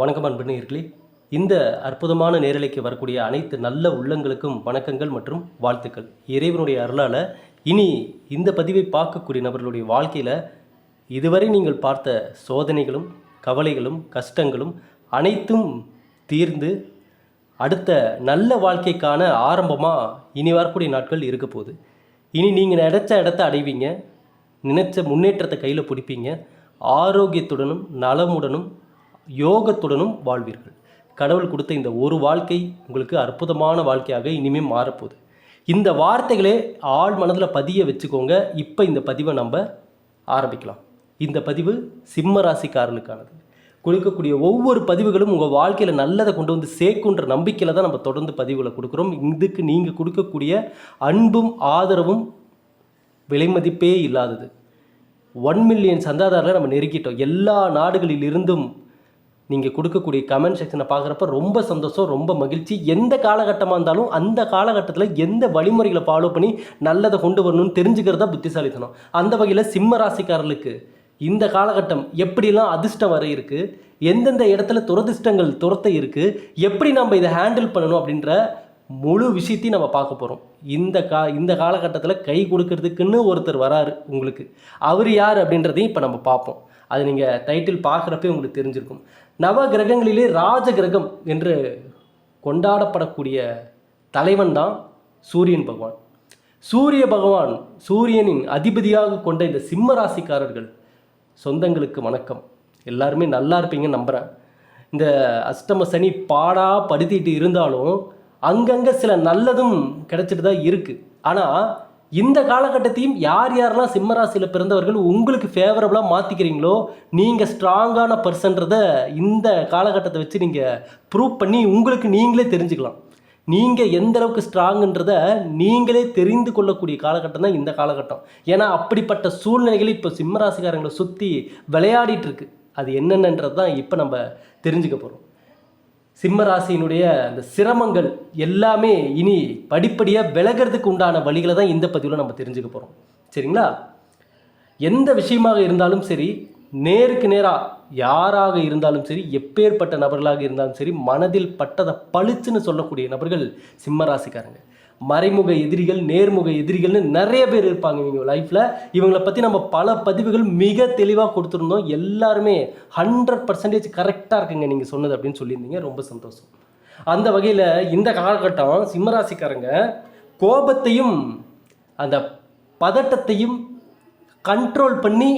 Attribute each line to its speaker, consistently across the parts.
Speaker 1: வணக்கம் அன்பு நேயர்களே. இந்த அற்புதமான நேரலைக்கு வரக்கூடிய அனைத்து நல்ல உள்ளங்களுக்கும் வணக்கங்கள் மற்றும் வாழ்த்துக்கள். இறைவனுடைய அருளால் இனி இந்த பதிவை பார்க்கக்கூடிய நபர்களுடைய வாழ்க்கையில் இதுவரை நீங்கள் பார்த்த சோதனைகளும் கவலைகளும் கஷ்டங்களும் அனைத்தும் தீர்ந்து அடுத்த நல்ல வாழ்க்கைக்கான ஆரம்பமாக இனி வரக்கூடிய நாட்கள் இருக்க போகுது. இனி நீங்கள் நினச்ச இடத்த அடைவீங்க. நினைச்ச முன்னேற்றத்தை கையில் பிடிப்பீங்க. ஆரோக்கியத்துடனும் நலமுடனும் யோகத்துடனும் வாழ்வீர்கள். கடவுள் கொடுத்த இந்த ஒரு வாழ்க்கை உங்களுக்கு அற்புதமான வாழ்க்கையாக இனிமேல் மாறப்போகுது. இந்த வார்த்தைகளே ஆழ் மனதில் பதிய வச்சுக்கோங்க. இப்போ இந்த பதிவை நம்ம ஆரம்பிக்கலாம். இந்த பதிவு சிம்ம ராசிக்காரனுக்கானது. கொடுக்கக்கூடிய ஒவ்வொரு பதிவுகளும் உங்கள் வாழ்க்கையில் நல்லதை கொண்டு வந்து சேர்க்குன்ற நம்பிக்கையில் தான் நம்ம தொடர்ந்து பதிவுகளை கொடுக்குறோம். இதுக்கு நீங்கள் கொடுக்கக்கூடிய அன்பும் ஆதரவும் விலைமதிப்பே இல்லாதது. ஒன் மில்லியன் சந்தாதாரில் நம்ம நெருக்கிட்டோம். எல்லா நாடுகளிலிருந்தும் நீங்கள் கொடுக்கக்கூடிய கமெண்ட் செக்ஷனை பார்க்குறப்ப ரொம்ப சந்தோஷம் ரொம்ப மகிழ்ச்சி. எந்த காலகட்டமாக இருந்தாலும் அந்த காலகட்டத்தில் எந்த வழிமுறைகளை ஃபாலோ பண்ணி நல்லதை கொண்டு வரணும்னு தெரிஞ்சுக்கிறதா தான் புத்திசாலித்தனம். அந்த வகையில் சிம்ம ராசிக்காரர்களுக்கு இந்த காலகட்டம் எப்படிலாம் அதிர்ஷ்டம் வர இருக்குது எந்தெந்த இடத்துல துரதிர்ஷ்டங்கள் துரத்த இருக்குது எப்படி நம்ம இதை ஹேண்டில் பண்ணணும் அப்படின்ற முழு விஷயத்தையும் நம்ம பார்க்க போகிறோம் இந்த கா இந்த காலகட்டத்தில் கை கொடுக்கறதுக்குன்னு ஒருத்தர் வராரு உங்களுக்கு. அவர் யார் அப்படின்றதையும் இப்போ நம்ம பார்ப்போம். அது நீங்கள் டைட்டில் பார்க்குறப்பே உங்களுக்கு தெரிஞ்சிருக்கும். நவ கிரகங்களிலே ராஜ கிரகம் என்று கொண்டாடப்படக்கூடிய தலைவன் தான் சூரியன் பகவான். சூரிய பகவான் சூரியனின் அதிபதியாக கொண்ட இந்த சிம்ம ராசிக்காரர்கள் சொந்தங்களுக்கு வணக்கம். எல்லாருமே நல்லா இருப்பீங்கன்னு நம்புகிறேன் இந்த அஷ்டம சனி பாடா படுத்திட்டு இருந்தாலும் அங்கங்கே சில நல்லதும் கிடைச்சிட்டு தான் இருக்குது ஆனால் இந்த காலகட்டத்தையும் யார் யாரெல்லாம் சிம்மராசியில் பிறந்தவர்கள் உங்களுக்கு ஃபேவரபுளாக மாற்றிக்கிறீங்களோ நீங்கள் ஸ்ட்ராங்கான பர்சன்றதை இந்த காலகட்டத்தை வச்சு நீங்கள் ப்ரூவ் பண்ணி உங்களுக்கு நீங்களே தெரிஞ்சுக்கலாம். நீங்கள் எந்த அளவுக்கு ஸ்ட்ராங்குன்றதை நீங்களே தெரிந்து கொள்ளக்கூடிய காலகட்டம் தான் இந்த காலகட்டம். ஏன்னா அப்படிப்பட்ட சூழ்நிலைகள் இப்போ சிம்மராசிக்காரங்களை சுற்றி விளையாடிட்டு இருக்கு. அது என்னென்னன்றது தான் இப்போ நம்ம தெரிஞ்சுக்க போகிறோம் சிம்மராசியினுடைய அந்த சிரமங்கள் எல்லாமே இனி படிப்படியாக விலகிறதுக்கு உண்டான வழிகளை தான் இந்த பதிவில் நம்ம தெரிஞ்சுக்க போகிறோம் சரிங்களா? எந்த விஷயமாக இருந்தாலும் சரி நேருக்கு நேராக யாராக இருந்தாலும் சரி எப்பேற்பட்ட நபர்களாக இருந்தாலும் சரி மனதில் பட்டதை பளிச்சுன்னு சொல்லக்கூடிய நபர்கள் சிம்மராசிக்காரங்க. மறைமுக எதிரிகள் நேர்முக எதிரிகள்னு நிறைய பேர் இருப்பாங்க இவங்க லைஃப்பில் இவங்களை பற்றி நம்ம பல பதிவுகள் மிக தெளிவாக கொடுத்துருந்தோம். எல்லாருமே ஹண்ட்ரட் பர்சன்டேஜ் கரெக்டாக இருக்குங்க நீங்கள் சொன்னது அப்படின்னு சொல்லியிருந்தீங்க. ரொம்ப சந்தோஷம். அந்த வகையில் இந்த காலகட்டம் சிம்மராசிக்காரங்க கோபத்தையும் அந்த பதட்டத்தையும் கண்ட்ரோல் பண்ணி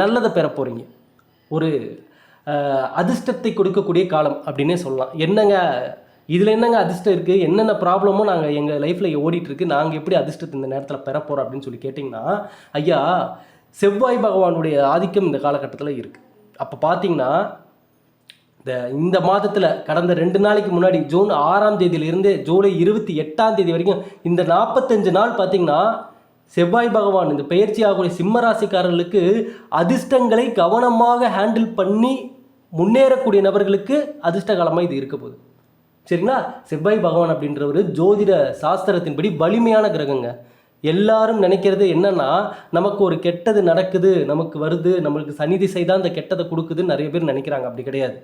Speaker 1: நல்லதை பெற போகிறீங்க ஒரு அதிர்ஷ்டத்தை கொடுக்கக்கூடிய காலம் அப்படின்னே சொல்லலாம். என்னங்க? இதில் என்னங்க அதிர்ஷ்டம் இருக்குது என்னென்ன ப்ராப்ளமோ நாங்கள் எங்கள் லைஃப்பில் ஓடிட்டுருக்கு? நாங்கள் எப்படி அதிர்ஷ்டத்தை இந்த நேரத்தில் பெற போகிறோம் அப்படின்னு சொல்லி கேட்டிங்கன்னா ஐயா செவ்வாய் பகவானுடைய ஆதிக்கம் இந்த காலகட்டத்தில் இருக்குது அப்போ பார்த்தீங்கன்னா இந்த இந்த மாதத்தில் கடந்த ரெண்டு நாளைக்கு முன்னாடி ஜூன் ஆறாம் தேதியிலிருந்து ஜூலை இருபத்தி எட்டாம் தேதி வரைக்கும் இந்த நாற்பத்தஞ்சு நாள் பார்த்தீங்கன்னா செவ்வாய் பகவான் இந்த பயிற்சி ஆகக்கூடிய சிம்மராசிக்காரர்களுக்கு அதிர்ஷ்டங்களை கவனமாக ஹேண்டில் பண்ணி முன்னேறக்கூடிய நபர்களுக்கு அதிர்ஷ்ட காலமாக இது இருக்க போகுது. சரிங்களா? செவ்வாய் பகவான் அப்படின்றவர் ஜோதிட சாஸ்திரத்தின்படி வலிமையான கிரகங்க. எல்லாரும் நினைக்கிறது என்னன்னா நமக்கு ஒரு கெட்டது நடக்குது நமக்கு வருது நம்மளுக்கு சனி திசை தான் இந்த கெட்டதை கொடுக்குதுன்னு நிறைய பேர் நினைக்கிறாங்க. அப்படி கிடையாது.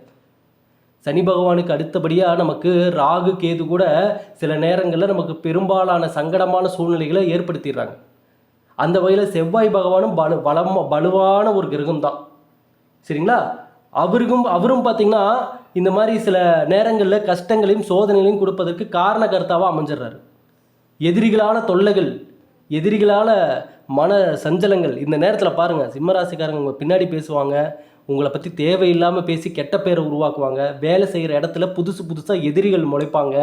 Speaker 1: சனி பகவானுக்கு அடுத்தபடியாக நமக்கு ராகு கேது கூட சில நேரங்களில் நமக்கு பெரும்பாலான சங்கடமான சூழ்நிலைகளை ஏற்படுத்திடுறாங்க. அந்த வகையில் செவ்வாய் பகவானும் பலு பலம் வலுவான ஒரு கிரகம் தான் சரிங்களா? அவருக்கும் அவரும் பார்த்திங்கன்னா இந்த மாதிரி சில நேரங்களில் கஷ்டங்களையும் சோதனைகளையும் கொடுப்பதற்கு காரணகர்த்தாவாக அமைஞ்சிடுறாரு. எதிரிகளான தொல்லைகள் எதிரிகளால் மன சஞ்சலங்கள் இந்த நேரத்தில் பாருங்கள் சிம்மராசிக்காரங்க உங்கள் பின்னாடி பேசுவாங்க உங்களை பற்றி தேவையில்லாமல் பேசி கெட்ட பேரை உருவாக்குவாங்க வேலை செய்கிற இடத்துல புதுசு புதுசாக எதிரிகள் முளைப்பாங்க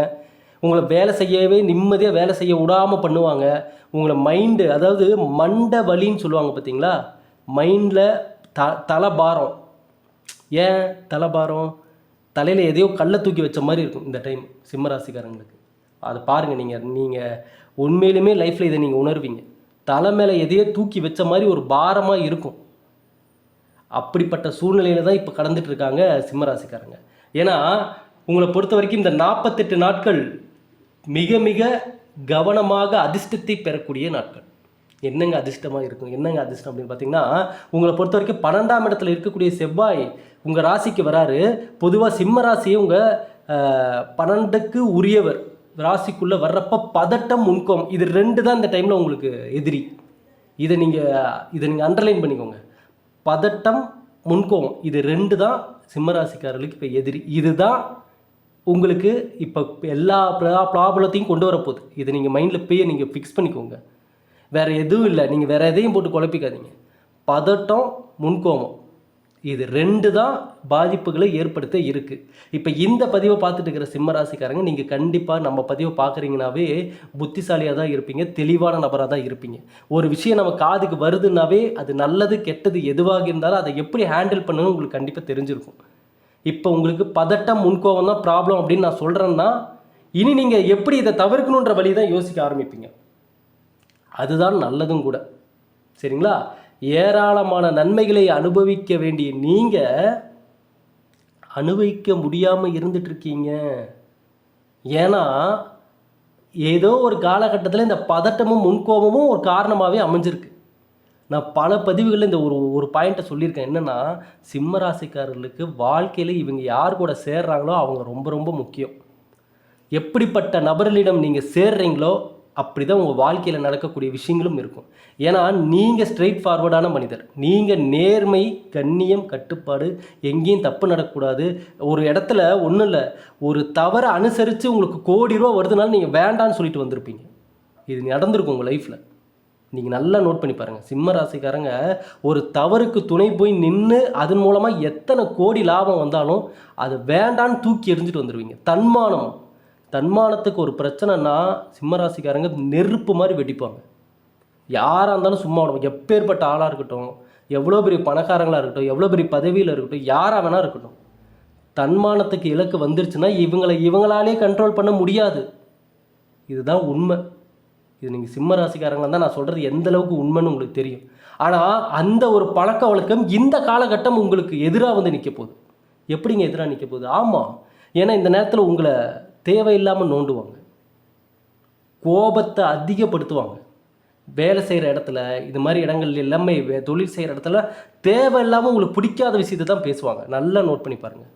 Speaker 1: உங்களை வேலை செய்யவே நிம்மதியாக வேலை செய்ய விடாமல் பண்ணுவாங்க உங்களை மைண்டு அதாவது மண்டை வலின்னு சொல்லுவாங்க பார்த்தீங்களா மைண்டில் த தலை பாரம் ஏன் தலைபாரம்? தலையில் எதையோ கல்லை தூக்கி வச்ச மாதிரி இருக்கும் இந்த டைம் சிம்மராசிக்காரங்களுக்கு அதை பாருங்கள் நீங்கள் நீங்கள் உண்மையிலுமே லைஃப்பில் இதை நீங்கள் உணர்வீங்க. தலை மேலே எதையோ தூக்கி வச்ச மாதிரி ஒரு பாரமாக இருக்கும். அப்படிப்பட்ட சூழ்நிலையில தான் இப்போ கடந்துட்டு இருக்காங்க சிம்மராசிக்காரங்க ஏன்னா உங்களை பொறுத்த வரைக்கும் இந்த நாற்பத்தெட்டு நாட்கள் மிக மிக கவனமாக அதிர்ஷ்டத்தை பெறக்கூடிய நாட்கள். என்னங்க அதிர்ஷ்டமாக இருக்கும்? என்னங்க அதிர்ஷ்டம் அப்படின்னு பார்த்தீங்கன்னா உங்களை பொறுத்த வரைக்கும் பன்னெண்டாம் இடத்துல இருக்கக்கூடிய செவ்வாய் உங்கள் ராசிக்கு வராரு. பொதுவாக சிம்ம ராசியை உங்கள் பன்னெண்டுக்கு உரியவர். ராசிக்குள்ளே வர்றப்ப பதட்டம் முன்கோம் இது ரெண்டு தான் இந்த டைமில் உங்களுக்கு எதிரி. இதை நீங்கள் இதை நீங்கள் அண்டர்லைன் பண்ணிக்கோங்க. பதட்டம் முன்கோபம் இது ரெண்டு தான் சிம்மராசிக்காரர்களுக்கு இப்போ எதிரி. இதுதான் உங்களுக்கு இப்போ எல்லா ப்ராப்ளத்தையும் கொண்டு வரப்போகுது. இதை நீங்கள் மைண்டில் போய் நீங்கள் ஃபிக்ஸ் பண்ணிக்கோங்க. வேறு எதுவும் இல்லை. நீங்கள் வேறு எதையும் போட்டு குழப்பிக்காதீங்க. பதட்டம் முன்கோபம். இது ரெண்டு தான் பாதிப்புகளை ஏற்படுத்த இருக்குது இப்போ இந்த பதிவை பார்த்துட்டு இருக்கிற சிம்ம ராசிக்காரங்க நீங்கள் கண்டிப்பாக நம்ம பதிவை பார்க்குறீங்கனாவே புத்திசாலியாக தான் இருப்பீங்க தெளிவான நபராக தான் இருப்பீங்க. ஒரு விஷயம் நம்ம காதுக்கு வருதுன்னாவே அது நல்லது கெட்டது எதுவாக இருந்தாலும் அதை எப்படி ஹேண்டில் பண்ணணும் உங்களுக்கு கண்டிப்பாக தெரிஞ்சிருக்கும். இப்போ உங்களுக்கு பதட்டம் முன்கோபம் தான் ப்ராப்ளம் அப்படின்னு நான் சொல்கிறேன்னா இனி நீங்கள் எப்படி இதை தவிர்க்கணுன்ற வழி தான் யோசிக்க ஆரம்பிப்பீங்க. அதுதான் நல்லதும் கூட. சரிங்களா? ஏராளமான நன்மைகளை அனுபவிக்க வேண்டிய நீங்கள் அனுபவிக்க முடியாமல் இருந்துட்டுருக்கீங்க. ஏன்னா ஏதோ ஒரு காலகட்டத்தில் இந்த பதட்டமும் முன்கோபமும் ஒரு காரணமாகவே அமைஞ்சிருக்கு. நான் பல பதிவுகளில் இந்த ஒரு ஒரு பாயிண்ட்டை சொல்லியிருக்கேன். என்னென்னா சிம்ம ராசிக்காரர்களுக்கு வாழ்க்கையில் இவங்க யார் கூட சேர்றாங்களோ அவங்க ரொம்ப ரொம்ப முக்கியம். எப்படிப்பட்ட நபர்களிடம் நீங்கள் சேர்றீங்களோ அப்படி தான் உங்கள் வாழ்க்கையில் நடக்கக்கூடிய விஷயங்களும் இருக்கும். ஏன்னா நீங்கள் ஸ்ட்ரெயிட் ஃபார்வர்டான மனிதர். நீங்கள் நேர்மை கண்ணியம் கட்டுப்பாடு எங்கேயும் தப்பு நடக்கக்கூடாது. ஒரு இடத்துல ஒன்றும் இல்லை. ஒரு தவறை அனுசரித்து உங்களுக்கு கோடி ரூபா வருதுனால நீங்கள் வேண்டான்னு சொல்லிட்டு வந்திருப்பீங்க. இது நடந்திருக்கும் உங்கள் லைஃப்பில் நீங்கள் நல்லா நோட் பண்ணி பாருங்கள் சிம்ம ராசிக்காரங்க ஒரு தவறுக்கு துணை போய் நின்று அதன் மூலமாக எத்தனை கோடி லாபம் வந்தாலும் அது வேண்டான்னு தூக்கி எறிஞ்சிட்டு வந்துடுவீங்க தன்மானம். தன்மானத்துக்கு ஒரு பிரச்சனைனா சிம்மராசிக்காரங்க நெருப்பு மாதிரி வெடிப்பாங்க. யாராக இருந்தாலும் சும்மா விடுவாங்க எப்பேற்பட்ட ஆளாக இருக்கட்டும் எவ்வளோ பெரிய பணக்காரங்களாக இருக்கட்டும் எவ்வளோ பெரிய பதவியில் இருக்கட்டும் யாராக வேணால் இருக்கட்டும். தன்மானத்துக்கு இலக்கு வந்துருச்சுன்னா இவங்களை இவங்களாலே கண்ட்ரோல் பண்ண முடியாது. இதுதான் உண்மை. இது நீங்கள் சிம்ம ராசிக்காரங்களாக தான் நான் சொல்கிறது எந்த அளவுக்கு உண்மைன்னு உங்களுக்கு தெரியும். ஆனால் அந்த ஒரு பழக்க வழக்கம் இந்த காலகட்டம் உங்களுக்கு எதிராக வந்து நிற்க போகுது. எப்படிங்க எதிராக நிற்க போகுது? ஆமாம் ஏன்னா இந்த நேரத்தில் உங்களை தேவையில்லாமல் நோண்டுவாங்க. கோபத்தை அதிகப்படுத்துவாங்க. வேலை செய்கிற இடத்துல இது மாதிரி இடங்கள் எல்லாமே வே- தொழில் செய்கிற இடத்துல தேவையில்லாமல் உங்களுக்கு பிடிக்காத விஷயத்தை தான் பேசுவாங்க. நல்லா நோட் பண்ணி பாருங்கள்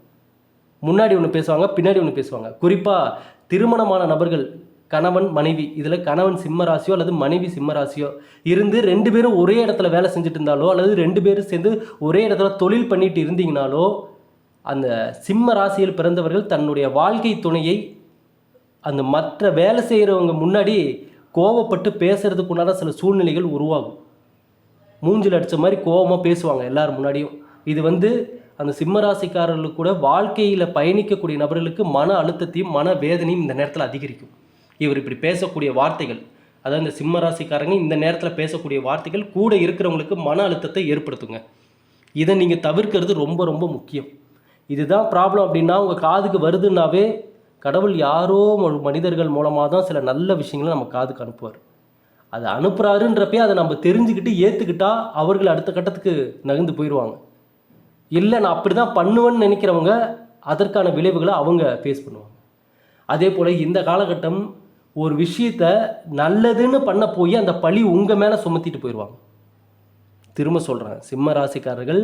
Speaker 1: முன்னாடி ஒன்று பேசுவாங்க பின்னாடி ஒன்று பேசுவாங்க. குறிப்பாக திருமணமான நபர்கள் கணவன் மனைவி இதில் கணவன் சிம்ம ராசியோ அல்லது மனைவி சிம்ம ராசியோ இருந்து ரெண்டு பேரும் ஒரே இடத்துல வேலை செஞ்சுட்டு இருந்தாலோ அல்லது ரெண்டு பேரும் சேர்ந்து ஒரே இடத்துல தொழில் பண்ணிட்டு இருந்தீங்கனாலோ அந்த சிம்ம ராசியில் பிறந்தவர்கள் தன்னுடைய வாழ்க்கை துணையை அந்த மற்ற வேலை செய்கிறவங்க முன்னாடி கோவப்பட்டு பேசுகிறதுக்கு உண்டான சில சூழ்நிலைகள் உருவாகும். மூஞ்சில் அடித்த மாதிரி கோவமாக பேசுவாங்க எல்லார் முன்னாடியும். இது வந்து அந்த சிம்மராசிக்காரர்களுக்கு கூட வாழ்க்கையில் பயணிக்கக்கூடிய நபர்களுக்கு மன அழுத்தத்தையும் மன வேதனையும் இந்த நேரத்தில் அதிகரிக்கும். இவர் இப்படி பேசக்கூடிய வார்த்தைகள் அதாவது இந்த சிம்மராசிக்காரங்க இந்த நேரத்தில் பேசக்கூடிய வார்த்தைகள் கூட இருக்கிறவங்களுக்கு மன அழுத்தத்தை ஏற்படுத்துங்க. இதை நீங்கள் தவிர்க்கிறது ரொம்ப ரொம்ப முக்கியம். இதுதான் ப்ராப்ளம் அப்படின்னா உங்கள் காதுக்கு வருதுன்னாவே கடவுள் யாரோ மனிதர்கள் மூலமாக தான் சில நல்ல விஷயங்களை நம்ம காதுக்கு அனுப்புவார். அது அனுப்புகிறாருன்றப்பே அதை நம்ம தெரிஞ்சுக்கிட்டு ஏற்றுக்கிட்டா அவர்கள் அடுத்த கட்டத்துக்கு நகர்ந்து போயிடுவாங்க இல்லை நான் அப்படி தான் பண்ணுவேன்னு நினைக்கிறவங்க அதற்கான விளைவுகளை அவங்க ஃபேஸ் பண்ணுவாங்க. அதே போல் இந்த காலகட்டம் ஒரு விஷயத்த நல்லதுன்னு பண்ண போய் அந்த பழி உங்கள் மேலே சுமத்திட்டு போயிடுவாங்க திரும்ப சொல்கிறேன் சிம்ம ராசிக்காரர்கள்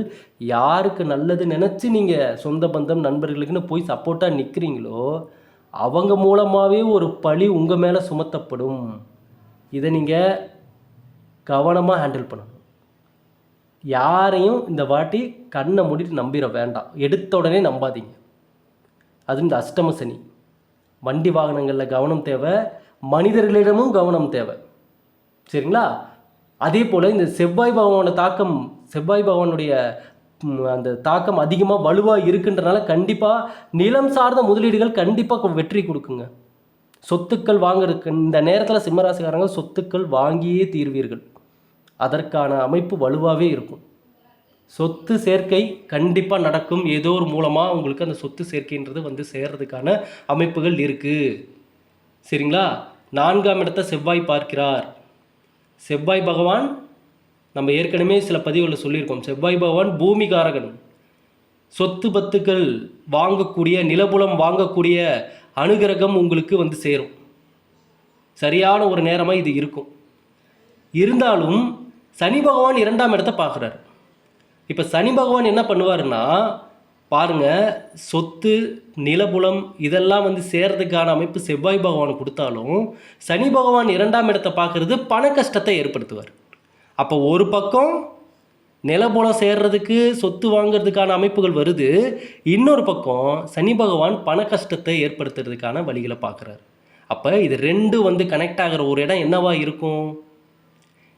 Speaker 1: யாருக்கு நல்லது நினச்சி நீங்கள் சொந்த பந்தம் நண்பர்களுக்குன்னு போய் சப்போர்ட்டாக நிற்கிறீங்களோ அவங்க மூலமாகவே ஒரு பழி உங்கள் மேலே சுமத்தப்படும். இதை நீங்கள் கவனமாக ஹேண்டில் பண்ணணும். யாரையும் இந்த வாட்டி கண்ணை மூடிட்டு நம்பிட வேண்டாம். எடுத்த உடனே நம்பாதீங்க. அது இந்த அஷ்டம சனி. வண்டி வாகனங்களில் கவனம் தேவை. மனிதர்களிடமும் கவனம் தேவை. சரிங்களா? அதே போல் இந்த செவ்வாய் பகவானோட தாக்கம் செவ்வாய் பகவானுடைய அந்த தாக்கம் அதிகமாக வலுவாக இருக்குன்றனால கண்டிப்பாக நிலம் சார்ந்த முதலீடுகள் கண்டிப்பாக வெற்றி கொடுக்குங்க. சொத்துக்கள் வாங்குறதுக்கு இந்த நேரத்தில் சிம்மராசிக்காரங்க சொத்துக்கள் வாங்கியே தீர்வீர்கள். அதற்கான அமைப்பு வலுவாகவே இருக்கும். சொத்து சேர்க்கை கண்டிப்பாக நடக்கும். ஏதோ ஒரு மூலமாக உங்களுக்கு அந்த சொத்து சேர்க்கைன்றது வந்து சேர்றதுக்கான அமைப்புகள் இருக்குது சரிங்களா? நான்காம் இடத்தை செவ்வாய் பார்க்கிறார். செவ்வாய் பகவான் நம்ம ஏற்கனவே சில பதிவுகளில் சொல்லியிருக்கோம். செவ்வாய் பகவான் பூமிகாரகன் சொத்து பத்துக்கள் வாங்கக்கூடிய நிலபுலம் வாங்கக்கூடிய அனுகிரகம் உங்களுக்கு வந்து சேரும். சரியான ஒரு நேரமாக இது இருக்கும். இருந்தாலும் சனி பகவான் இரண்டாம் இடத்தை பார்க்குறாரு. இப்போ சனி பகவான் என்ன பண்ணுவாருன்னா பாருங்க சொத்து நிலபுலம் இதெல்லாம் வந்து சேர்றதுக்கான அமைப்பு செவ்வாய் பகவான் கொடுத்தாலும் சனி பகவான் இரண்டாம் இடத்தை பார்க்குறது பண கஷ்டத்தை ஏற்படுத்துவார். அப்போ ஒரு பக்கம் நிலபுலம் சேர்றதுக்கு சொத்து வாங்கிறதுக்கான அமைப்புகள் வருது இன்னொரு பக்கம் சனி பகவான் பண கஷ்டத்தை ஏற்படுத்துறதுக்கான வழிகளை பார்க்குறாரு. அப்போ இது ரெண்டு வந்து கனெக்ட் ஆகிற ஒரு இடம் என்னவா இருக்கும்?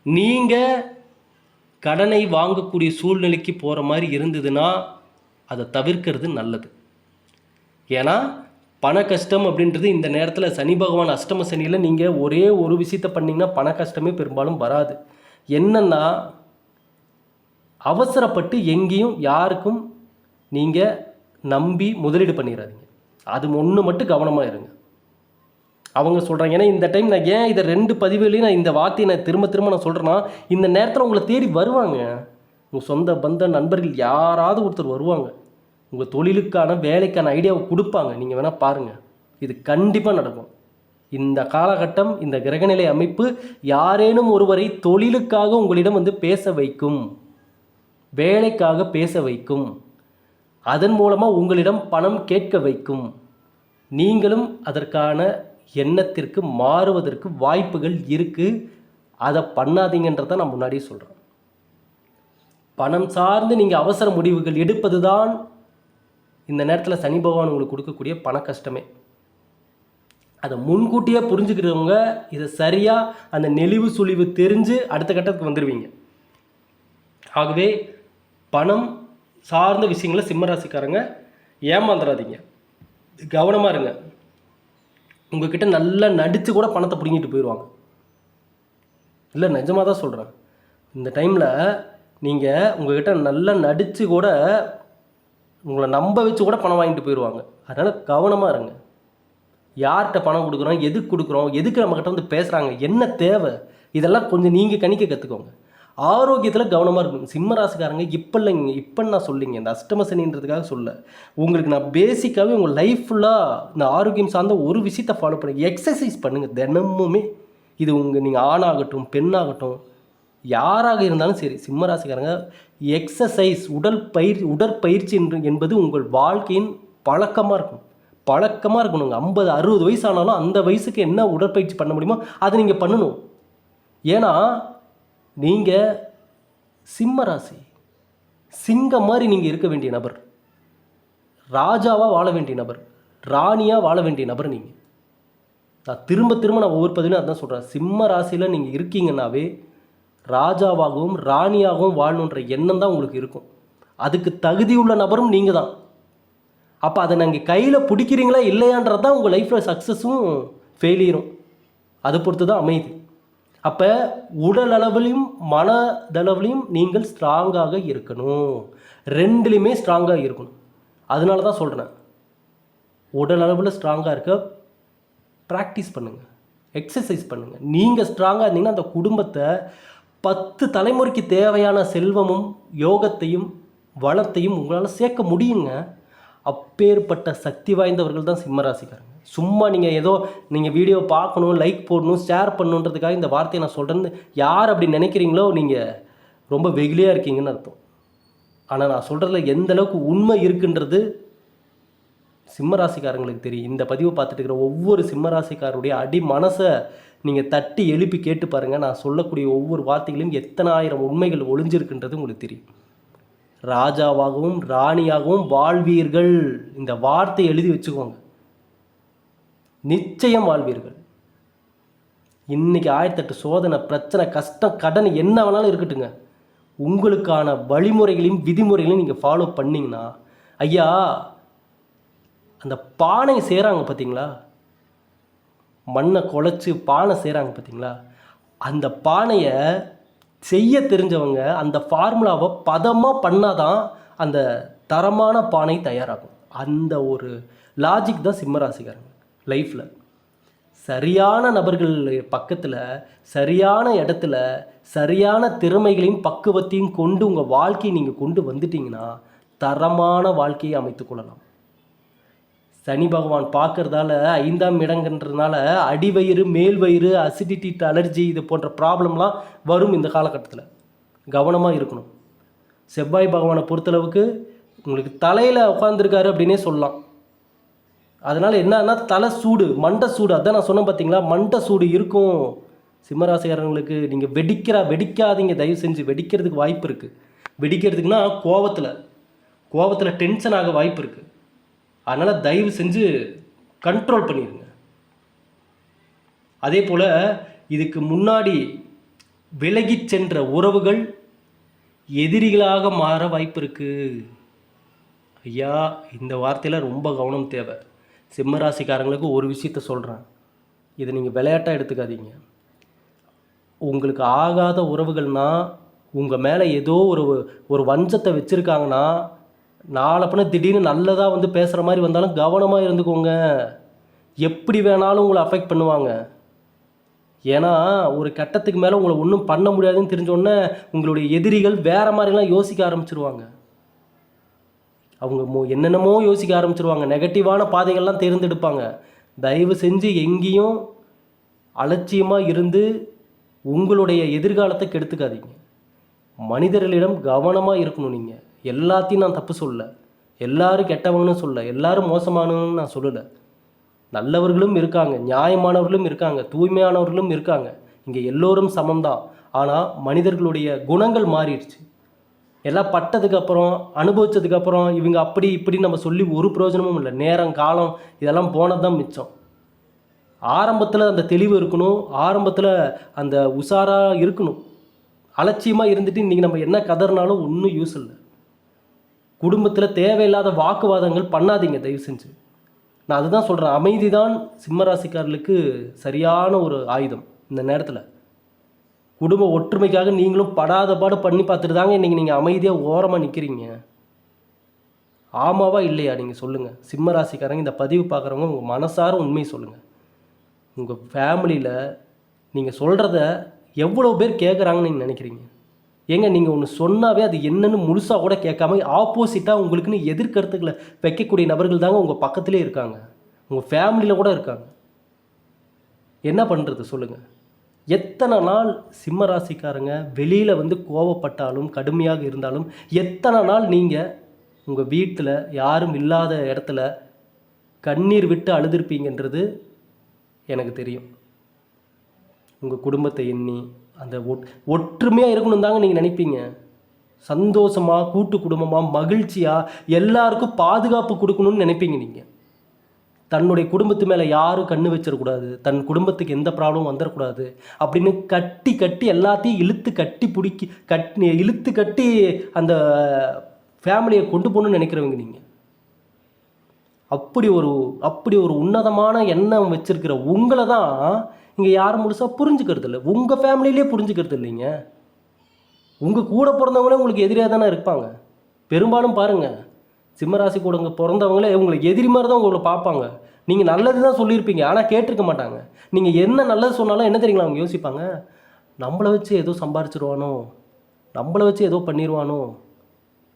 Speaker 1: நீங்கள் கடனை வாங்கக்கூடிய சூழ்நிலைக்கு போகிற மாதிரி இருந்ததுன்னா அதை தவிர்க்கிறது நல்லது. ஏன்னா பண கஷ்டம் அப்படின்றது இந்த நேரத்தில் சனி பகவான் அஷ்டம சனியில் நீங்கள் ஒரே ஒரு விஷயத்தை பண்ணிங்கன்னா பண கஷ்டமே பெரும்பாலும் வராது. என்னன்னா அவசரப்பட்டு எங்கேயும் யாருக்கும் நீங்கள் நம்பி முதலீடு பண்ணிடாதீங்க அது ஒன்று மட்டும் கவனமாக இருங்க. அவங்க சொல்கிறாங்க ஏன்னா இந்த டைம் நான் ஏன் இதை ரெண்டு பதிவுலையும் நான் இந்த வார்த்தையை நான் திரும்ப திரும்ப நான் சொல்கிறேன்னா இந்த நேரத்தில் உங்களை தேடி வருவாங்க. உங்கள் சொந்த பந்த நண்பர்கள் யாராவது ஒருத்தர் வருவாங்க. உங்கள் தொழிலுக்கான வேலைக்கான ஐடியாவை கொடுப்பாங்க. நீங்கள் வேணால் பாருங்கள் இது கண்டிப்பாக நடக்கும். இந்த காலகட்டம் இந்த கிரகநிலை அமைப்பு யாரேனும் ஒருவரை தொழிலுக்காக உங்களிடம் வந்து பேச வைக்கும் வேலைக்காக பேச வைக்கும் அதன் மூலமாக உங்களிடம் பணம் கேட்க வைக்கும் நீங்களும் அதற்கான எண்ணத்திற்கு மாறுவதற்கு வாய்ப்புகள் இருக்குது அதை பண்ணாதீங்கன்றதை நான் முன்னாடியே சொல்கிறேன் பணம் சார்ந்து நீங்கள் அவசர முடிவுகள் எடுப்பது தான் இந்த நேரத்தில் சனி பகவான் உங்களுக்கு கொடுக்கக்கூடிய பண கஷ்டமே. அதை முன்கூட்டியே புரிஞ்சுக்கிறவங்க இதை சரியாக அந்த நெளிவு சுழிவு தெரிஞ்சு அடுத்த கட்டத்துக்கு வந்துடுவீங்க ஆகவே பணம் சார்ந்த விஷயங்களை சிம்மராசிக்காரங்க ஏமாந்துடாதீங்க கவனமாக இருங்க. உங்ககிட்ட நல்லா நடித்து கூட பணத்தை பிடுங்கிட்டு போயிடுவாங்க இல்லை நிஜமாக தான் சொல்கிறேன் இந்த டைமில் நீங்கள் உங்ககிட்ட நல்லா நடித்து கூட உங்களை நம்ப வச்சு கூட பணம் வாங்கிட்டு போயிடுவாங்க அதனால் கவனமாக இருங்க. யார்கிட்ட பணம் கொடுக்குறோம் எதுக்கு கொடுக்குறோம் எதுக்கு நம்மக்கிட்ட வந்து பேசுகிறாங்க என்ன தேவை இதெல்லாம் கொஞ்சம் நீங்கள் கணிக்க கற்றுக்கோங்க ஆரோக்கியத்தில் கவனமாக இருக்கணும். சிம்ம ராசிக்காரங்க இப்போ இல்லைங்க. இப்போ நான் சொல்லிங்க. இந்த அஷ்டம சனின்றதுக்காக சொல்ல. உங்களுக்கு நான் பேசிக்காகவே உங்கள் லைஃப் ஃபுல்லாக இந்த ஆரோக்கியம் சார்ந்த ஒரு விஷயத்தை ஃபாலோ பண்ணுங்க. எக்ஸசைஸ் பண்ணுங்கள் தினமுமே. இது உங்கள் நீங்கள் ஆணாகட்டும் பெண்ணாகட்டும் யாராக இருந்தாலும் சரி சிம்ம ராசிக்காரங்க எக்ஸசைஸ் உடல் பயிர் உடற்பயிற்சி என்று என்பது உங்கள் வாழ்க்கையின் பழக்கமாக இருக்கும். பழக்கமாக இருக்கணுங்க ஐம்பது அறுபது வயசு ஆனாலும் அந்த வயசுக்கு என்ன உடற்பயிற்சி பண்ண முடியுமோ அதை நீங்கள் பண்ணணும். ஏன்னா நீங்கள் சிம்ம ராசி. சிங்கம் மாதிரி நீங்கள் இருக்க வேண்டிய நபர். ராஜாவாக வாழ வேண்டிய நபர். ராணியாக வாழ வேண்டிய நபர் நீங்கள் நான் திரும்ப திரும்ப நான் ஒவ்வொரு பதிலும் அதான் சொல்கிறேன் சிம்ம ராசியில் நீங்கள் இருக்கீங்கன்னாவே ராஜாவாகவும் ராணியாகவும் வாழணுன்ற எண்ணம் தான் உங்களுக்கு இருக்கும். அதுக்கு தகுதியுள்ள நபரும் நீங்கள் தான் அப்போ அதை நீங்கள் கையில் பிடிக்கிறீங்களா இல்லையான்றது தான் உங்கள் லைஃப்பில் சக்ஸஸும் ஃபெயிலியரும் அதை பொறுத்து தான் அமையுது. அப்போ உடல் அளவிலையும் மனதளவிலையும் நீங்கள் ஸ்ட்ராங்காக இருக்கணும். ரெண்டுலேயுமே ஸ்ட்ராங்காக இருக்கணும். அதனால தான் சொல்கிறேன் உடல் அளவில் ஸ்ட்ராங்காக இருக்க ப்ராக்டிஸ் பண்ணுங்கள் எக்ஸசைஸ் பண்ணுங்கள் நீங்கள் ஸ்ட்ராங்காக இருந்தீங்கன்னா அந்த குடும்பத்தை பத்து தலைமுறைக்கு தேவையான செல்வமும் யோகத்தையும் வளத்தையும் உங்களால் சேர்க்க முடியுங்க. அப்பேற்பட்ட சக்தி வாய்ந்தவர்கள் தான் சிம்மராசிக்காரங்க. சும்மா நீங்கள் ஏதோ நீங்கள் வீடியோ பார்க்கணும் லைக் போடணும் ஷேர் பண்ணணுன்றதுக்காக இந்த வார்த்தையை நான் சொல்கிறேன்னு யார் அப்படி நினைக்கிறீங்களோ நீங்கள் ரொம்ப வெகுலியாக இருக்கீங்கன்னு அர்த்தம். ஆனால் நான் சொல்கிறதுல எந்த அளவுக்கு உண்மை இருக்குன்றது சிம்மராசிக்காரங்களுக்கு தெரியும். இந்த பதிவை பார்த்துட்டு இருக்கிற ஒவ்வொரு சிம்மராசிக்காரருடைய அடி மனசை நீங்கள் தட்டி எழுப்பி கேட்டு பாருங்கள் நான் சொல்லக்கூடிய ஒவ்வொரு வார்த்தைகளையும் எத்தனை ஆயிரம் உண்மைகள் ஒளிஞ்சிருக்குன்றது உங்களுக்கு தெரியும். ராஜாவாகவும் ராணியாகவும் வாழ்வீர்கள். இந்த வார்த்தை எழுதி வச்சுக்கோங்க. நிச்சயம் வாழ்வீர்கள். இன்னைக்கு ஆயிரத்தெட்டு சோதனை பிரச்சனை கஷ்டம் கடன் என்ன வேணாலும் இருக்கட்டுங்க. உங்களுக்கான வழிமுறைகளையும் விதிமுறைகளையும் நீங்கள் ஃபாலோ பண்ணிங்கன்னா ஐயா அந்த பானை செய்கிறாங்க பார்த்தீங்களா மண்ணை குழச்சி பானை செய்கிறாங்க பார்த்தீங்களா அந்த பானையை செய்ய தெரிஞ்சவங்க அந்த ஃபார்முலாவை பதமாக பண்ணால் தான் அந்த தரமான பானை தயாராகும். அந்த ஒரு லாஜிக் தான் சிம்மராசிக்காரங்க லைஃப்பில் சரியான நபர்கள் பக்கத்தில் சரியான இடத்துல சரியான திறமைகளையும் பக்குவத்தையும் கொண்டு உங்கள் வாழ்க்கையை நீங்கள் கொண்டு வந்துட்டீங்கன்னா தரமான வாழ்க்கையை அமைத்துக்கொள்ளலாம் சனி பகவான் பார்க்கறதால ஐந்தாம் இடங்கன்றதுனால அடிவயிறு மேல் வயிறு அசிடிட்டி அலர்ஜி இது போன்ற ப்ராப்ளம்லாம் வரும் இந்த காலகட்டத்தில். கவனமாக இருக்கணும். செவ்வாய் பகவானை பொறுத்தளவுக்கு உங்களுக்கு தலையில் உட்காந்துருக்காரு அப்படின்னே சொல்லலாம். அதனால் என்னன்னா தலை சூடு மண்டை சூடு அதான் நான் சொன்னேன் பார்த்தீங்களா மண்டை சூடு இருக்கும். சிம்மராசிக்காரங்களுக்கு நீங்கள் வெடிக்கிறா வெடிக்காதீங்க. தயவு செஞ்சு வெடிக்கிறதுக்கு வாய்ப்பு இருக்குது வெடிக்கிறதுக்குன்னா கோவத்தில். கோவத்தில் டென்ஷன் ஆக வாய்ப்பு இருக்குது அதனால் தயவு செஞ்சு கண்ட்ரோல் பண்ணிடுங்க அதே போல் இதுக்கு முன்னாடி விலகிச் சென்ற உறவுகள் எதிரிகளாக மாற வாய்ப்பு இருக்குது ஐயா இந்த வார்த்தையில் ரொம்ப கவனம் தேவை. சிம்மராசிக்காரங்களுக்கு ஒரு விஷயத்த சொல்கிறேன் இதை நீங்கள் விளையாட்டாக எடுத்துக்காதீங்க. உங்களுக்கு ஆகாத உறவுகள்னா உங்கள் மேலே ஏதோ ஒரு ஒரு வஞ்சத்தை வச்சுருக்காங்கன்னா நாளப்பின திடீர்னு நல்லதாக வந்து பேசுகிற மாதிரி வந்தாலும் கவனமாக இருந்துக்கோங்க. எப்படி வேணாலும் உங்களை அஃபெக்ட் பண்ணுவாங்க. ஏன்னா ஒரு கட்டத்துக்கு மேலே உங்களை ஒன்றும் பண்ண முடியாதுன்னு தெரிஞ்சோடனே உங்களுடைய எதிரிகள் வேறு மாதிரிலாம் யோசிக்க ஆரம்பிச்சிருவாங்க. அவங்க மோ என்னென்னமோ யோசிக்க ஆரம்பிச்சிருவாங்க. நெகட்டிவான பாதைகள்லாம் தேர்ந்தெடுப்பாங்க. தயவு செஞ்சு எங்கேயும் அலட்சியமாக இருந்து உங்களுடைய எதிர்காலத்தை கெடுத்துக்காதீங்க. மனிதர்களிடம் கவனமாக இருக்கணும் நீங்கள் எல்லாத்தையும் நான் தப்பு சொல்லலை. எல்லாரும் கெட்டவங்கன்னு சொல்ல எல்லாரும் மோசமானவங்கன்னு நான் சொல்லலை. நல்லவர்களும் இருக்காங்க நியாயமானவர்களும் இருக்காங்க தூய்மையானவர்களும் இருக்காங்க. இங்கே எல்லோரும் சமம்தான். ஆனால் மனிதர்களுடைய குணங்கள் மாறிடுச்சு. எல்லாம் பட்டதுக்கப்புறம் அனுபவித்ததுக்கப்புறம் இவங்க அப்படி இப்படி நம்ம சொல்லி ஒரு பிரயோஜனமும் இல்லை. நேரம் காலம் இதெல்லாம் போனது தான் மிச்சம். ஆரம்பத்தில் அந்த தெளிவு இருக்கணும். ஆரம்பத்தில் அந்த உஷாராக இருக்கணும். அலட்சியமாக இருந்துட்டு இன்றைக்கி நம்ம என்ன கதறினாலும் ஒன்றும் யூஸ் இல்லை. குடும்பத்தில் தேவையில்லாத வாக்குவாதங்கள் பண்ணாதீங்க தயவு செஞ்சு. நான் அதுதான் சொல்கிறேன் அமைதி தான் சிம்மராசிக்காரர்களுக்கு சரியான ஒரு ஆயுதம் இந்த நேரத்தில். குடும்ப ஒற்றுமைக்காக நீங்களும் படாத பாடு பண்ணி பார்த்துட்டு தாங்க இன்றைக்கி நீங்கள் அமைதியாக ஓரமாக நிற்கிறீங்க ஆமாவா இல்லையா? நீங்கள் சொல்லுங்கள் சிம்மராசிக்காரங்க இந்த பதிவு பார்க்குறவங்க உங்கள் மனசார உண்மையை சொல்லுங்கள் உங்கள் ஃபேமிலியில் நீங்கள் சொல்கிறத எவ்வளோ பேர் கேட்குறாங்கன்னு நீங்கள் நினைக்கிறீங்க? ஏங்க நீங்கள் ஒன்று சொன்னாவே அது என்னன்னு முழுசாக கூட கேட்காம ஆப்போசிட்டாக உங்களுக்குன்னு எதிர்கருத்துக்களை வைக்கக்கூடிய நபர்கள் தாங்க உங்கள் பக்கத்திலே இருக்காங்க. உங்கள் ஃபேமிலியில் கூட இருக்காங்க. என்ன பண்ணுறது சொல்லுங்கள் எத்தனை நாள் சிம்ம ராசிக்காரங்க வெளியில் வந்து கோவப்பட்டாலும் கடுமையாக இருந்தாலும் எத்தனை நாள் நீங்கள் உங்கள் வீட்டில் யாரும் இல்லாத இடத்துல கண்ணீர் விட்டு அழுதுருப்பீங்கன்றது எனக்கு தெரியும். உங்கள் குடும்பத்தை எண்ணி அந்த ஒட் ஒற்றுமையாக இருக்கணும் தாங்க நீங்கள் நினைப்பீங்க. சந்தோஷமாக கூட்டு குடும்பமாக மகிழ்ச்சியாக எல்லாருக்கும் பாதுகாப்பு கொடுக்கணும்னு நினைப்பீங்க நீங்கள் தன்னுடைய குடும்பத்து மேலே யாரும் கண்ணு வச்சிடக்கூடாது. தன் குடும்பத்துக்கு எந்த ப்ராப்ளமும் வந்துடக்கூடாது. அப்படின்னு கட்டி கட்டி எல்லாத்தையும் இழுத்து கட்டி பிடிக்கி கட் இழுத்து கட்டி அந்த ஃபேமிலியை கொண்டு போகணும்னு நினைக்கிறவங்க நீங்கள் அப்படி ஒரு அப்படி ஒரு உன்னதமான எண்ணம் வச்சுருக்கிற உங்களை தான் இங்கே யாரும் முழுசாக புரிஞ்சுக்கிறது இல்லை. உங்கள் ஃபேமிலியிலே புரிஞ்சுக்கிறது இல்லைங்க. உங்கள் கூட பிறந்தவங்களே உங்களுக்கு எதிரியாக தானே இருப்பாங்க. பெரும்பாலும் பாருங்கள் சிம்மராசி கூட பிறந்தவங்களே உங்களுக்கு எதிரி மாதிரி தான் உங்களை பார்ப்பாங்க. நீங்கள் நல்லது தான் சொல்லியிருப்பீங்க ஆனால் கேட்டிருக்க மாட்டாங்க. நீங்கள் என்ன நல்லது சொன்னாலும் என்ன தெரியுங்களா அவங்க யோசிப்பாங்க? நம்மளை வச்சு ஏதோ சம்பாரிச்சிருவானோ? நம்மளை வச்சு ஏதோ பண்ணிடுவானோ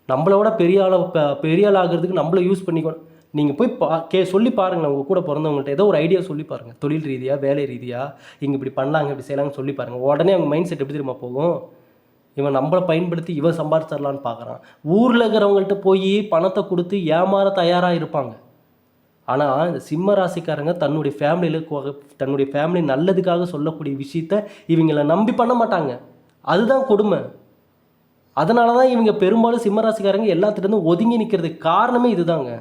Speaker 1: நம்மளோட விட பெரிய ஆளை பெரிய ஆள் ஆகிறதுக்கு நம்மளை யூஸ் பண்ணிக்கணும் நீங்கள் போய் பா கே சொல்லி பாருங்கள் உங்கள் கூட பிறந்தவங்கள்ட்ட. ஏதோ ஒரு ஐடியா சொல்லி பாருங்கள் தொழில் ரீதியாக வேலை ரீதியாக இங்கே இப்படி பண்ணலாங்க இப்படி செய்யலாங்கன்னு சொல்லி பாருங்கள் உடனே அவங்க மைண்ட் செட் எப்படி திரும்ப போகும்? இவன் நம்மளை பயன்படுத்தி இவன் சம்பாரிச்சிடலான்னு பார்க்குறான் ஊரில் இருக்கிறவங்கள்ட்ட போய் பணத்தை கொடுத்து ஏமாற தயாராக இருப்பாங்க. ஆனால் இந்த சிம்ம ராசிக்காரங்க தன்னுடைய ஃபேமிலியில் தன்னுடைய ஃபேமிலி நல்லதுக்காக சொல்லக்கூடிய விஷயத்த இவங்கள நம்பி பண்ண மாட்டாங்க. அதுதான் கொடுமை. அதனால தான் இவங்க பெரும்பாலும் சிம்ம ராசிக்காரங்க எல்லாத்துலேருந்து ஒதுங்கி நிற்கிறதுக்கு காரணமே இதுதாங்க.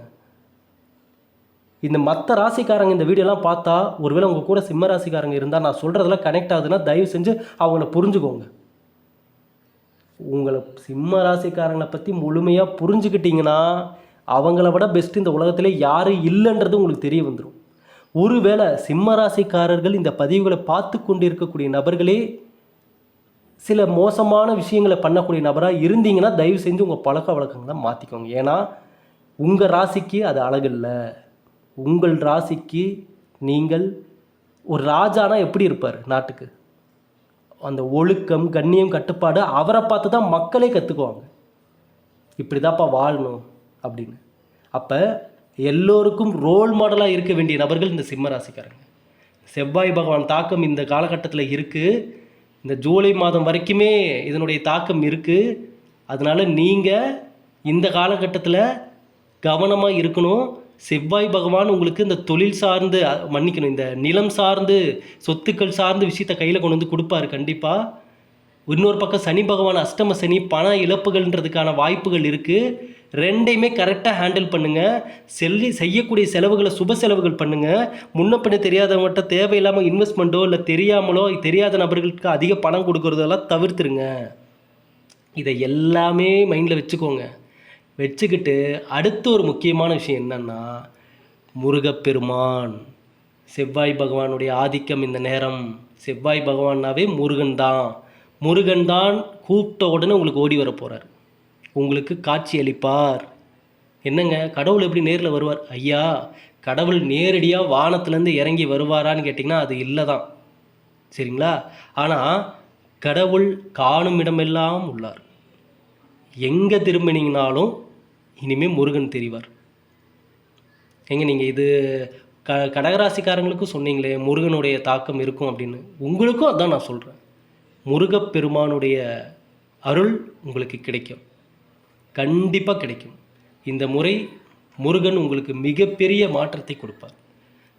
Speaker 1: இந்த மற்ற ராசிக்காரங்க இந்த வீடியோலாம் பார்த்தா ஒருவேளை உங்கள் கூட சிம்ம ராசிக்காரங்க இருந்தால் நான் சொல்கிறதெல்லாம் கனெக்ட் ஆகுதுன்னா தயவு செஞ்சு அவங்கள புரிஞ்சுக்கோங்க. உங்களை சிம்ம ராசிக்காரங்களை பற்றி முழுமையாக புரிஞ்சுக்கிட்டிங்கன்னா அவங்கள விட பெஸ்ட் இந்த உலகத்திலே யாரும் இல்லைன்றது உங்களுக்கு தெரிய வந்துடும் ஒருவேளை சிம்ம ராசிக்காரர்கள் இந்த பதிவுகளை பார்த்து கொண்டு இருக்கக்கூடிய நபர்களே சில மோசமான விஷயங்களை பண்ணக்கூடிய நபராக இருந்தீங்கன்னா தயவு செஞ்சு உங்கள் பழக்க வழக்கங்களை மாற்றிக்கோங்க ஏன்னா உங்கள் ராசிக்கு அது அழகில்லை உங்கள் ராசிக்கு நீங்கள் ஒரு ராஜானா எப்படி இருப்பார் நாட்டுக்கு? அந்த ஒழுக்கம் கண்ணியம் கட்டுப்பாடு அவரை பார்த்து தான் மக்களே கற்றுக்குவாங்க இப்படி தான்ப்பா வாழணும் அப்படின்னு. அப்போ எல்லோருக்கும் ரோல் மாடலாக இருக்க வேண்டிய நபர்கள் இந்த சிம்ம ராசிக்காரங்க. செவ்வாய் பகவான் தாக்கம் இந்த காலகட்டத்தில் இருக்குது இந்த ஜூலை மாதம் வரைக்குமே இதனுடைய தாக்கம் இருக்குது அதனால் நீங்கள் இந்த காலகட்டத்தில் கவனமாக இருக்கணும். செவ்வாய் பகவான் உங்களுக்கு இந்த தொழில் சார்ந்து மன்னிக்கணும் இந்த நிலம் சார்ந்து சொத்துக்கள் சார்ந்து விஷயத்த கையில் கொண்டு வந்து கொடுப்பாரு கண்டிப்பாக இன்னொரு பக்கம் சனி பகவான் அஷ்டம சனி பண இழப்புகள்ன்றதுக்கான வாய்ப்புகள் இருக்குது ரெண்டையுமே கரெக்டாக ஹேண்டில் பண்ணுங்கள் செல்லி செய்யக்கூடிய செலவுகளை சுப செலவுகள் பண்ணுங்கள் முன்ன பண்ண தெரியாதவங்கள்ட்ட தேவையில்லாமல் இன்வெஸ்ட்மெண்ட்டோ இல்லை தெரியாமலோ தெரியாத நபர்களுக்கு அதிக பணம் கொடுக்குறதெல்லாம் தவிர்த்துருங்க. இதை எல்லாமே மைண்டில் வச்சுக்கோங்க. வச்சுக்கிட்டு அடுத்த ஒரு முக்கியமான விஷயம் என்னன்னா முருகப்பெருமான். செவ்வாய் பகவானுடைய ஆதிக்கம் இந்த நேரம். செவ்வாய் பகவான்னாவே முருகன் தான். முருகன் தான் கூப்பிட்ட உடனே உங்களுக்கு ஓடி வர போகிறார் உங்களுக்கு காட்சி அளிப்பார். என்னங்க கடவுள் எப்படி நேரில் வருவார்? ஐயா கடவுள் நேரடியாக வானத்துலேருந்து இறங்கி வருவாரான்னு கேட்டிங்கன்னா அது இல்லை தான். சரிங்களா? ஆனால் கடவுள் காணும் இடமெல்லாம் உள்ளார். எங்கே திரும்பினீங்கனாலும் இனிமேல் முருகன் தெரிவார். எங்க நீங்கள் இது க கடகராசிக்காரங்களுக்கும் சொன்னீங்களே முருகனுடைய தாக்கம் இருக்கும் அப்படின்னு. உங்களுக்கும் அதான் நான் சொல்கிறேன் முருகப்பெருமானுடைய அருள் உங்களுக்கு கிடைக்கும். கண்டிப்பாக கிடைக்கும். இந்த முறை முருகன் உங்களுக்கு மிகப்பெரிய மாற்றத்தை கொடுப்பார்.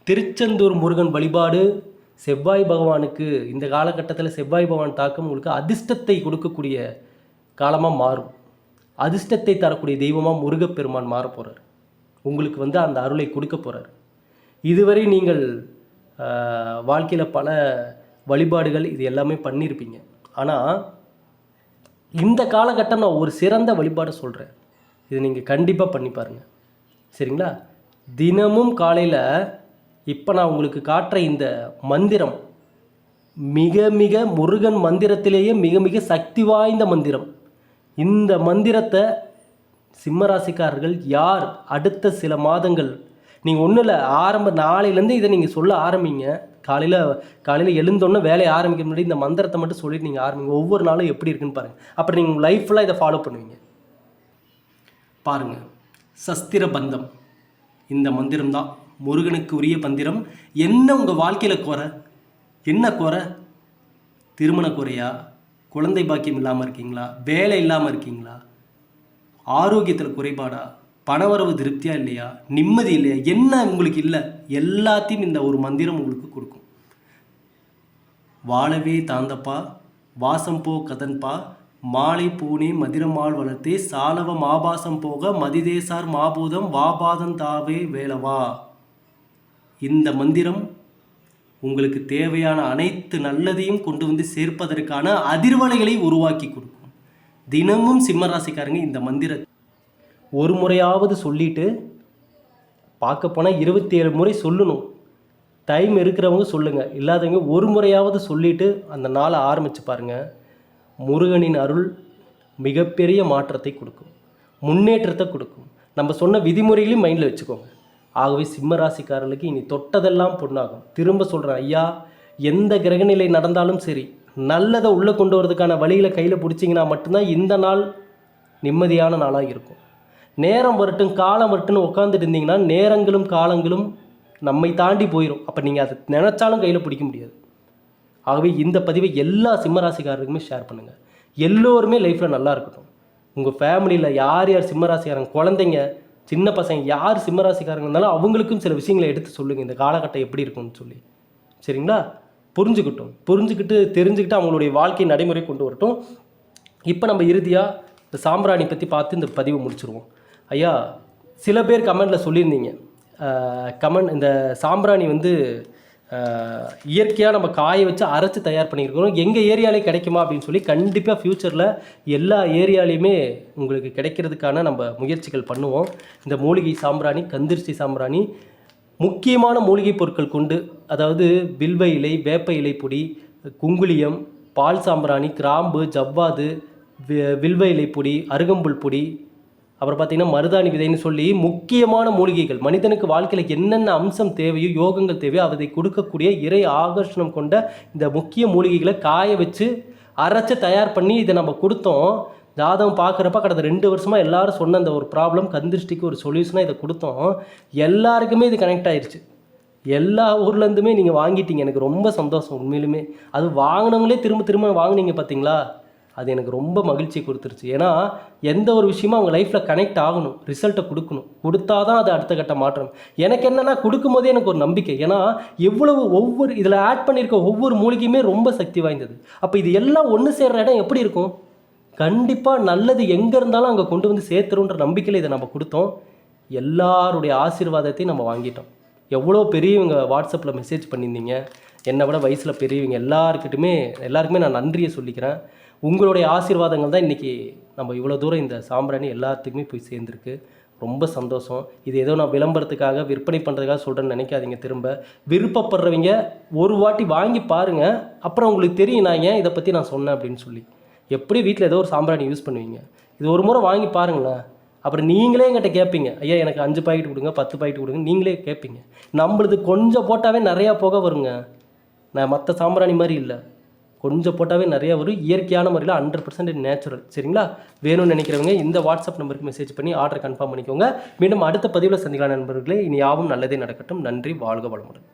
Speaker 1: திருச்செந்தூர் முருகன் வழிபாடு செவ்வாய் பகவானுக்கு இந்த காலகட்டத்தில் செவ்வாய் பகவான் தாக்கம் உங்களுக்கு அதிர்ஷ்டத்தை கொடுக்கக்கூடிய காலமாக மாறும். அதிர்ஷ்டத்தை தரக்கூடிய தெய்வமாக முருகப்பெருமான் மாற போகிறார் உங்களுக்கு வந்து அந்த அருளை கொடுக்க போகிறார் இதுவரை நீங்கள் வாழ்க்கையில் பல வழிபாடுகள் இது எல்லாமே பண்ணியிருப்பீங்க. ஆனால் இந்த காலகட்டம் நான் ஒரு சிறந்த வழிபாடு சொல்கிறேன் இது நீங்கள் கண்டிப்பாக பண்ணி பாருங்கள் சரிங்களா? தினமும் காலையில் இப்போ நான் உங்களுக்கு காட்டுற இந்த மந்திரம் மிக மிக முருகன் மந்திரத்திலேயே மிக மிக சக்தி வாய்ந்த மந்திரம். இந்த மந்திரத்தை சிம்மராசிக்காரர்கள் யார் அடுத்த சில மாதங்கள் நீங்கள் ஒன்றும் இல்லை ஆரம்ப நாளையிலேருந்து இதை நீங்கள் சொல்ல ஆரம்பிங்க. காலையில் காலையில் எழுந்தோன்னே வேலையை ஆரம்பிக்க முன்னாடி இந்த மந்திரத்தை மட்டும் சொல்லிட்டு நீங்கள் ஆரம்பிங்க. ஒவ்வொரு நாளும் எப்படி இருக்குன்னு பாருங்கள் அப்புறம் நீங்கள் லைஃப் ஃபுல்லாக இதை ஃபாலோ பண்ணுவீங்க. பாருங்கள் சஸ்திர பந்தம். இந்த மந்திரம் தான். முருகனுக்கு உரிய மந்திரம் என்ன உங்கள் வாழ்க்கையில் குறை? என்ன குறை? திருமண குறையா? குழந்தை பாக்கியம் இல்லாமல் இருக்கீங்களா? வேலை இல்லாமல் இருக்கீங்களா? ஆரோக்கியத்தில் குறைபாடா? பணவரவு திருப்தியாக இல்லையா? நிம்மதி இல்லையா? என்ன உங்களுக்கு இல்லை? எல்லாத்தையும் இந்த ஒரு மந்திரம் உங்களுக்கு கொடுக்கும். வாழவே தாந்தப்பா வாசம் போ கதன்பா மாலை பூனே மதிரமாள் வளர்த்தே சாலவ மாபாசம் போக மதிதேசார் மாபூதம் வாபாதம் தாவே வேலவா? இந்த மந்திரம் உங்களுக்கு தேவையான அனைத்து நல்லதையும் கொண்டு வந்து சேர்ப்பதற்கான அதிர்வலைகளை உருவாக்கி கொடுக்கும். தினமும் சிம்மராசிக்காரங்க இந்த மந்திர ஒரு முறையாவது சொல்லிட்டு பார்க்க போனால் இருபத்தி ஏழு முறை சொல்லணும். டைம் இருக்கிறவங்க சொல்லுங்கள் இல்லாதவங்க ஒரு முறையாவது சொல்லிட்டு அந்த நாளை ஆரம்பித்து பாருங்கள் முருகனின் அருள் மிகப்பெரிய மாற்றத்தை கொடுக்கும். முன்னேற்றத்தை கொடுக்கும். நம்ம சொன்ன விதிமுறைகளையும் மைண்டில் வச்சுக்கோங்க. ஆகவே சிம்ம ராசிக்காரர்களுக்கு இனி தொட்டதெல்லாம் பொண்ணாகும் திரும்ப சொல்கிறேன் ஐயா எந்த கிரகநிலை நடந்தாலும் சரி நல்லதை உள்ளே கொண்டு வரதுக்கான வழியில் கையில் பிடிச்சிங்கன்னா மட்டும்தான் இந்த நாள் நிம்மதியான நாளாக இருக்கும். நேரம் வரட்டும் காலம் வரட்டும்னு உட்காந்துட்டு இருந்தீங்கன்னா நேரங்களும் காலங்களும் நம்மை தாண்டி போயிடும் அப்போ நீங்கள் அதை நினச்சாலும் கையில் பிடிக்க முடியாது. ஆகவே இந்த பதிவை எல்லா சிம்மராசிக்காரருக்குமே ஷேர் பண்ணுங்கள் எல்லோருமே லைஃப்பில் நல்லா இருக்கட்டும். உங்கள் ஃபேமிலியில் யார் யார் சிம்மராசிக்காரங்க குழந்தைங்க சின்ன பசங்க யார் சிம்மராசிக்காரங்க இருந்தாலும் அவங்களுக்கும் சில விஷயங்களை எடுத்து சொல்லுங்கள் இந்த காலகட்டம் எப்படி இருக்கும்னு சொல்லி. சரிங்களா? புரிஞ்சுக்கிட்டோம். புரிஞ்சுக்கிட்டு தெரிஞ்சுக்கிட்டு அவங்களுடைய வாழ்க்கை நடைமுறை கொண்டு வரட்டும். இப்போ நம்ம இறுதியாக இந்த சாம்பிராணி பற்றி பார்த்து இந்த பதிவை முடிச்சிருவோம். ஐயா சில பேர் கமெண்டில் சொல்லியிருந்தீங்க. கமெண்ட் இந்த சாம்பிராணி வந்து இயற்கையாக நம்ம காய வச்சு அரைச்சி தயார் பண்ணியிருக்கிறோம். எங்கள் ஏரியாலே கிடைக்குமா அப்படின்னு சொல்லி கண்டிப்பாக ஃப்யூச்சரில் எல்லா ஏரியாலையுமே உங்களுக்கு கிடைக்கிறதுக்கான நம்ம முயற்சிகள் பண்ணுவோம். இந்த மூலிகை சாம்பிராணி கந்திரிச்சி சாம்பிராணி முக்கியமான மூலிகை பொருட்கள் கொண்டு அதாவது வில்வ இலை வேப்ப இலை பொடி குங்குளியம் பால் சாம்பிராணி கிராம்பு ஜவ்வாது வில்வ இலை பொடி அருகம்புல் பொடி அப்புறம் பார்த்தீங்கன்னா மருதாணி விதைன்னு சொல்லி முக்கியமான மூலிகைகள். மனிதனுக்கு வாழ்க்கையில் என்னென்ன அம்சம் தேவையோ யோகங்கள் தேவையோ அதை கொடுக்கக்கூடிய இறை ஆகர்ஷணம் கொண்ட இந்த முக்கிய மூலிகைகளை காய வச்சு அரைச்சி தயார் பண்ணி இதை நம்ம கொடுத்தோம். ஜாதகம் பார்க்குறப்ப கடந்த ரெண்டு வருஷமாக எல்லாரும் சொன்ன அந்த ஒரு ப்ராப்ளம் கந்திருஷ்டிக்கு ஒரு சொல்யூஷனாக இதை கொடுத்தோம். எல்லாருக்குமே இது கனெக்ட் ஆயிடுச்சு எல்லா ஊர்லேருந்துமே நீங்கள் வாங்கிட்டீங்க. எனக்கு ரொம்ப சந்தோஷம் உண்மையிலுமே. அது வாங்கினவங்களே திரும்ப திரும்ப வாங்குனீங்க பார்த்தீங்களா? அது எனக்கு ரொம்ப மகிழ்ச்சி கொடுத்துருச்சு. ஏன்னா எந்த ஒரு விஷயமும் அவங்க லைஃப்பில் கனெக்ட் ஆகணும் ரிசல்ட்டை கொடுக்கணும். கொடுத்தா தான் அது அடுத்த கட்ட மாற்றம். எனக்கு என்னென்னா கொடுக்கும்போதே எனக்கு ஒரு நம்பிக்கை. ஏன்னா எவ்வளவு ஒவ்வொரு இதில் ஆட் பண்ணியிருக்க ஒவ்வொரு மூலிகையுமே ரொம்ப சக்தி வாய்ந்தது. அப்போ இது எல்லாம் ஒன்று சேர்கிற இடம் எப்படி இருக்கும்? கண்டிப்பாக நல்லது எங்கே இருந்தாலும் அங்கே கொண்டு வந்து சேர்த்துருன்ற நம்பிக்கையில் இதை நம்ம கொடுத்தோம். எல்லாருடைய ஆசீர்வாதத்தையும் நம்ம வாங்கிட்டோம். எவ்வளோ பெரியவங்க வாட்ஸ்அப்பில் மெசேஜ் பண்ணியிருந்தீங்க. என்னை விட வயசில் பெரியவங்க எல்லாருக்கிட்டுமே எல்லாருக்குமே நான் நன்றியை சொல்லிக்கிறேன். உங்களுடைய ஆசீர்வாதங்கள் தான் இன்றைக்கி நம்ம இவ்வளோ தூரம் இந்த சாம்பிராணி எல்லாத்துக்குமே போய் சேர்ந்துருக்கு. ரொம்ப சந்தோஷம். இது ஏதோ நான் விளம்பரத்துக்காக விற்பனை பண்ணுறதுக்காக சொல்கிறேன்னு நினைக்காதீங்க திரும்ப. விருப்பப்படுறவங்க ஒரு வாட்டி வாங்கி பாருங்கள் அப்புறம் உங்களுக்கு தெரியும் நான் ஏன் இதை பற்றி நான் சொன்னேன் அப்படின்னு சொல்லி. எப்படி வீட்டில் ஏதோ ஒரு சாம்பிராணி யூஸ் பண்ணுவீங்க? இது ஒரு முறை வாங்கி பாருங்களேன். அப்புறம் நீங்களே என்கிட்ட கேட்பீங்க ஐயா எனக்கு அஞ்சு பாக்கெட் கொடுங்க பத்து பாக்கெட் கொடுங்க நீங்களே கேட்பீங்க நம்மளுது கொஞ்சம் போட்டாவே நிறையா புகை வருங்க. நான் மற்ற சாம்பிராணி மாதிரி இல்லை. கொஞ்சம் போட்டாவே நிறையா வரும். இயற்கையான முறையில் ஹண்ட்ரட் பர்சன்ட் நேச்சுரல் சரிங்களா? வேணும்னு நினைக்கிறவங்க இந்த வாட்ஸ்அப் நம்பருக்கு மெசேஜ் பண்ணி ஆர்டர் கன்ஃபார்ம் பண்ணிக்கோங்க. மீண்டும் அடுத்த பதிவில் சந்திக்கலாம் நண்பர்களே. இனி யாவும் நல்லதே நடக்கட்டும். நன்றி வாழ்க வளமுடன்.